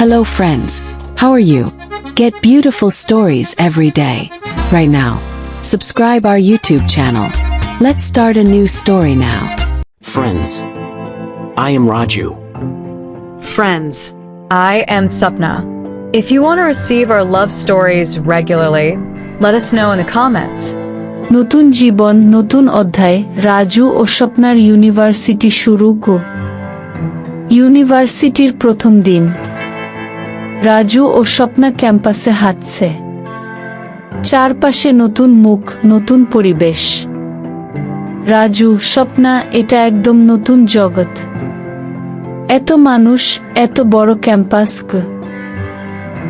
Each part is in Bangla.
Hello, friends. How are you? Get beautiful stories every day. Right now, subscribe our YouTube channel. Let's start a new story now. Friends. I am Raju. Friends, I am Sapna. If you want to receive our love stories regularly, let us know in the comments. নতুন জীবন নতুন অধ্যায় রাজু ও স্বপ্নার ইউনিভার্সিটি শুরু গো ইউনিভার্সিটির প্রথম দিন রাজু ও স্বপ্না ক্যাম্পাসে হাঁটছে। চারপাশে নতুন মুখ, নতুন পরিবেশ। রাজু, স্বপ্না, এটা একদম নতুন জগৎ। এত মানুষ, এত বড় ক্যাম্পাস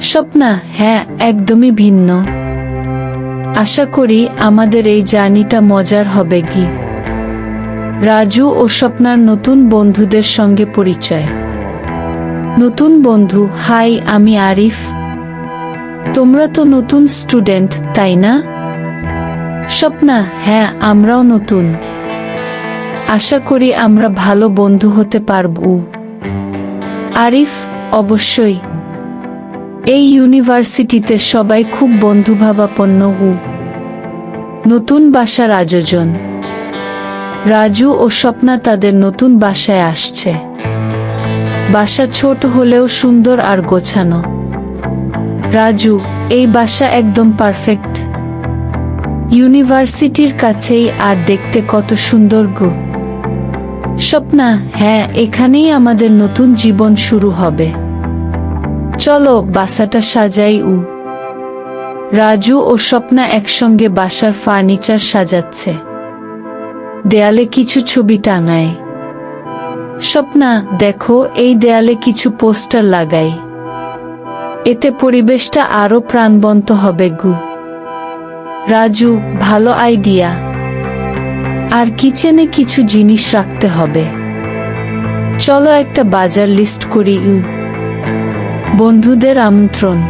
স্বপ্না হ্যাঁ একদমই ভিন্ন। আশা করি আমাদের এই জার্নিটা মজার হবে কি? রাজু ও স্বপ্নার নতুন বন্ধুদের সঙ্গে পরিচয়। নতুন বন্ধু, হাই, আমি আরিফ। তোমরা তো নতুন স্টুডেন্ট, তাই না? স্বপ্না হ্যাঁ আমরাও নতুন। আশা করি আমরা ভালো বন্ধু হতে পারব। আরিফ, অবশ্যই। এই ইউনিভার্সিটিতে সবাই খুব বন্ধুভাবাপন্ন উ নতুন বাসার আয়োজন। রাজু ও স্বপ্না তাদের নতুন বাসায় আসছে। বাসা ছোট হলেও সুন্দর আর গোছানো। রাজু, এই বাসা একদম পারফেক্ট ইউনিভার্সিটির কাছেই আর দেখতে কত সুন্দর গো। স্বপ্না হ্যাঁ এখানেই আমাদের নতুন জীবন শুরু হবে। চলো, বাসাটা সাজাই উ। রাজু ও স্বপ্না একসঙ্গে বাসার ফার্নিচার সাজাচ্ছে। দেয়ালে কিছু ছবি টাঙায়। স্বপ্না, দেখো, এই দেয়ালে কিছু পোস্টার লাগাই। এতে পরিবেশটা আরও প্রাণবন্ত হবে গু। রাজু, ভালো আইডিয়া। আর কিচেনে কিছু জিনিস রাখতে হবে। চলো একটা বাজার লিস্ট করি ইউ। বন্ধুদের আমন্ত্রণ।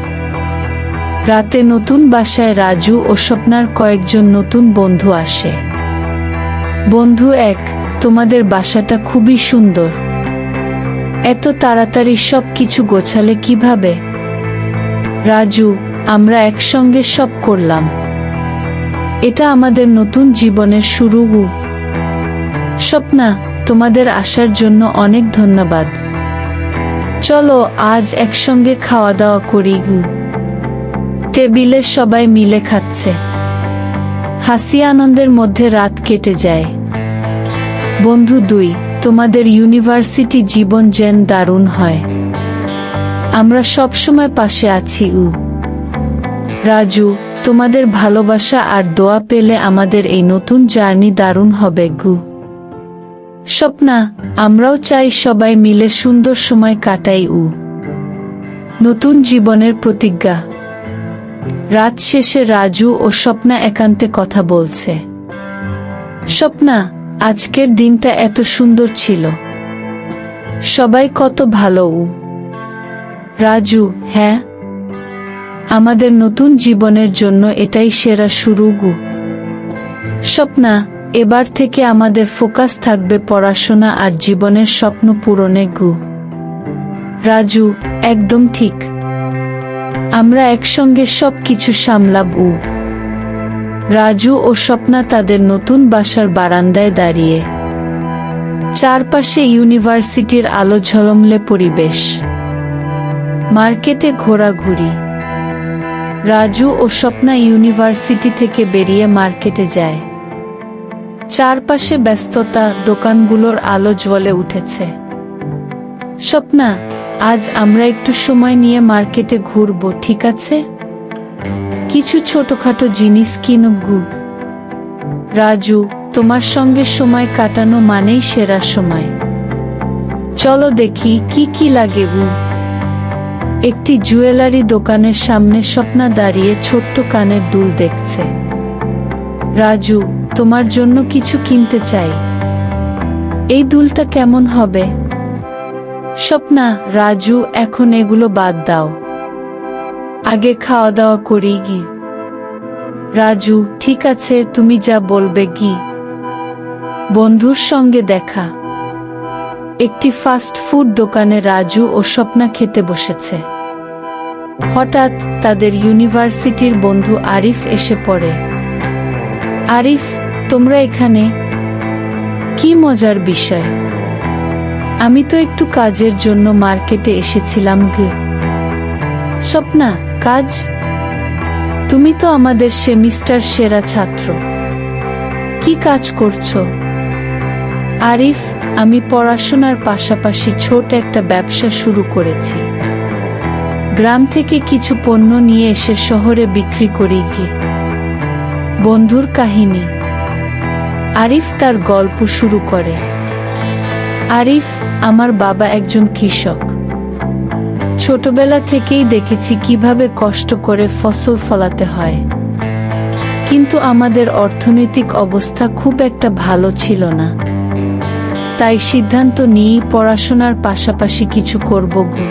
রাতে নতুন বাসায় রাজু ও স্বপ্নার কয়েকজন নতুন বন্ধু আসে। বন্ধু এক তোমাদের বাসাটা খুবই সুন্দর। এত তাড়াতাড়ি সব কিছু গোছালে কীভাবে? রাজু, আমরা একসঙ্গে সব করলাম। এটা আমাদের নতুন জীবনের শুরু। স্বপ্না, তোমাদের আসার জন্য অনেক ধন্যবাদ। চলো, আজ একসঙ্গে খাওয়া দাওয়া করি টেবিলে সবাই মিলে খাচ্ছে। হাসি আনন্দের মধ্যে রাত কেটে যায়। বন্ধু দুই, তোমাদের ইউনিভার্সিটি জীবন যেন দারুণ হয়। আমরা সবসময় পাশে আছি, উ। রাজু, তোমাদের ভালোবাসা আর দোয়া পেলে আমাদের এই নতুন জার্নি দারুণ হবে, গু। স্বপ্না, আমরাও চাই সবাই মিলে সুন্দর সময় কাটাই, উ। নতুন জীবনের প্রতিজ্ঞা। রাত শেষে রাজু ও স্বপ্না একান্তে কথা বলছে। স্বপ্না আজকের দিনটা এত সুন্দর ছিল। সবাই কত ভালো রাজু হ্যাঁ? আমাদের নতুন জীবনের জন্য এটাই সেরা শুরু গু। স্বপ্না, এবার থেকে আমাদের ফোকাস থাকবে পড়াশোনা আর জীবনের স্বপ্ন পূরণে গু। রাজু, একদম ঠিক। আমরা একসঙ্গে সব কিছু সামলাবু রাজু ও স্বপ্না তাদের নতুন বাসার বারান্দায় দাঁড়িয়ে। চারপাশে ইউনিভার্সিটির আলো ঝলমলে পরিবেশ। মার্কেটে ঘোরাঘুরি। রাজু ও স্বপ্না ইউনিভার্সিটি থেকে বেরিয়ে মার্কেটে যায়। চারপাশে ব্যস্ততা, দোকানগুলোর আলো জ্বলে উঠেছে। স্বপ্না, আজ আমরা একটু সময় নিয়ে মার্কেটে ঘুরবো, ঠিক আছে? কিছু ছোটখাটো জিনিস কিনবগু রাজু, তোমার সঙ্গে সময় কাটানো মানেই সেরা সময়। চলো দেখি কি কি লাগে গু। একটি জুয়েলারি দোকানের সামনে স্বপ্না দাঁড়িয়ে ছোট্ট কানের দুল দেখছে। রাজু, তোমার জন্য কিছু কিনতে চাই। এই দুলটা কেমন হবে? স্বপ্না, রাজু, এখন এগুলো বাদ দাও। আগে খাওয়া দাওয়া করি গি। রাজু, ঠিক আছে, তুমি যা বলবে কি বন্ধুর সঙ্গে দেখা। একটি ফাস্ট ফুড দোকানে রাজু ও স্বপ্না খেতে বসেছে। হঠাৎ তাদের ইউনিভার্সিটির বন্ধু আরিফ এসে পড়ে। আরিফ, তোমরা এখানে? কি মজার বিষয়। আমি তো একটু কাজের জন্য মার্কেটে এসেছিলাম গে। স্বপ্না কাজ? তুমি তো আমাদের সেমিস্টার সেরা ছাত্র। কি কাজ করছ? আরিফ, আমি পড়াশোনার পাশাপাশি ছোট একটা ব্যবসা শুরু করেছি। গ্রাম থেকে কিছু পণ্য নিয়ে এসে শহরে বিক্রি করি কি বন্ধুর কাহিনী। আরিফ তার গল্প শুরু করে। আরিফ, আমার বাবা একজন কৃষক। ছোটবেলা থেকেই দেখেছি কীভাবে কষ্ট করে ফসল ফলাতে হয়। কিন্তু আমাদের অর্থনৈতিক অবস্থা খুব একটা ভালো ছিল না। তাই সিদ্ধান্ত নিয়েই পড়াশোনার পাশাপাশি কিছু করব গো।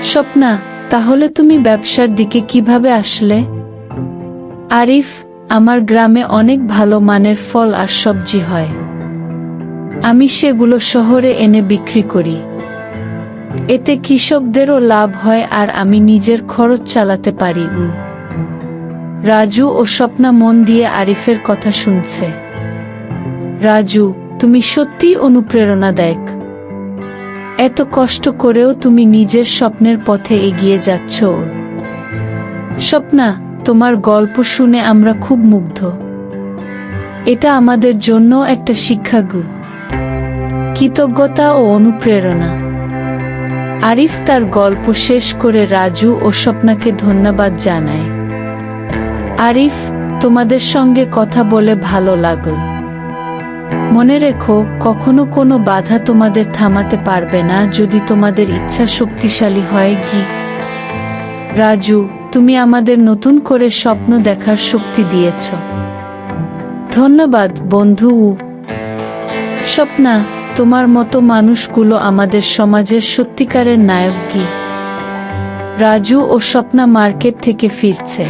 স্বপ্না, তাহলে তুমি ব্যবসার দিকে কীভাবে আসলে? আরিফ, আমার গ্রামে অনেক ভালো মানের ফল আর সবজি হয়। আমি সেগুলো শহরে এনে বিক্রি করি। এতে কৃষকদেরও লাভ হয় আর আমি নিজের খরচ চালাতে পারি। রাজু ও স্বপ্না মন দিয়ে আরিফের কথা শুনছে। রাজু, তুমি সত্যিই অনুপ্রেরণা দেখ এত কষ্ট করেও তুমি নিজের স্বপ্নের পথে এগিয়ে যাচ্ছ। স্বপ্না, তোমার গল্প শুনে আমরা খুব মুগ্ধ। এটা আমাদের জন্য একটা শিক্ষাগু। কৃতজ্ঞতা ও অনুপ্রেরণা। আরিফ তার গল্প শেষ করে রাজু ও স্বপ্নাকে ধন্যবাদ জানায়। আরিফ, তোমাদের সঙ্গে কথা বলে ভালো লাগল। মনে রেখো, কখনো কোনো বাধা তোমাদের থামাতে পারবে না যদি তোমাদের ইচ্ছা শক্তিশালী হয় কি। রাজু, তুমি আমাদের নতুন করে স্বপ্ন দেখার শক্তি দিয়েছ। ধন্যবাদ, বন্ধু স্বপ্না তোমার মতো মানুষগুলো আমাদের সমাজের সত্যিকারের নায়ক কি? রাজু ও স্বপ্না মার্কেট থেকে ফিরছে।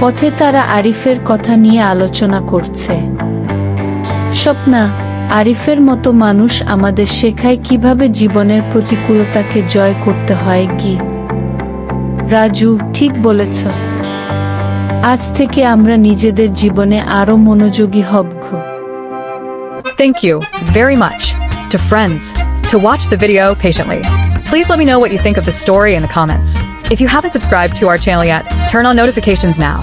পথে তারা আরিফের কথা নিয়ে আলোচনা করছে। স্বপ্না, আরিফের মতো মানুষ আমাদের শেখায় কীভাবে জীবনের প্রতিকূলতাকে জয় করতে হয় কি? রাজু, ঠিক বলেছ। আজ থেকে আমরা নিজেদের জীবনে আরও মনোযোগী হব। Thank you very much to friends to watch the video patiently. Please let me know what you think of the story in the comments. If you haven't subscribed to our channel yet, turn on notifications now.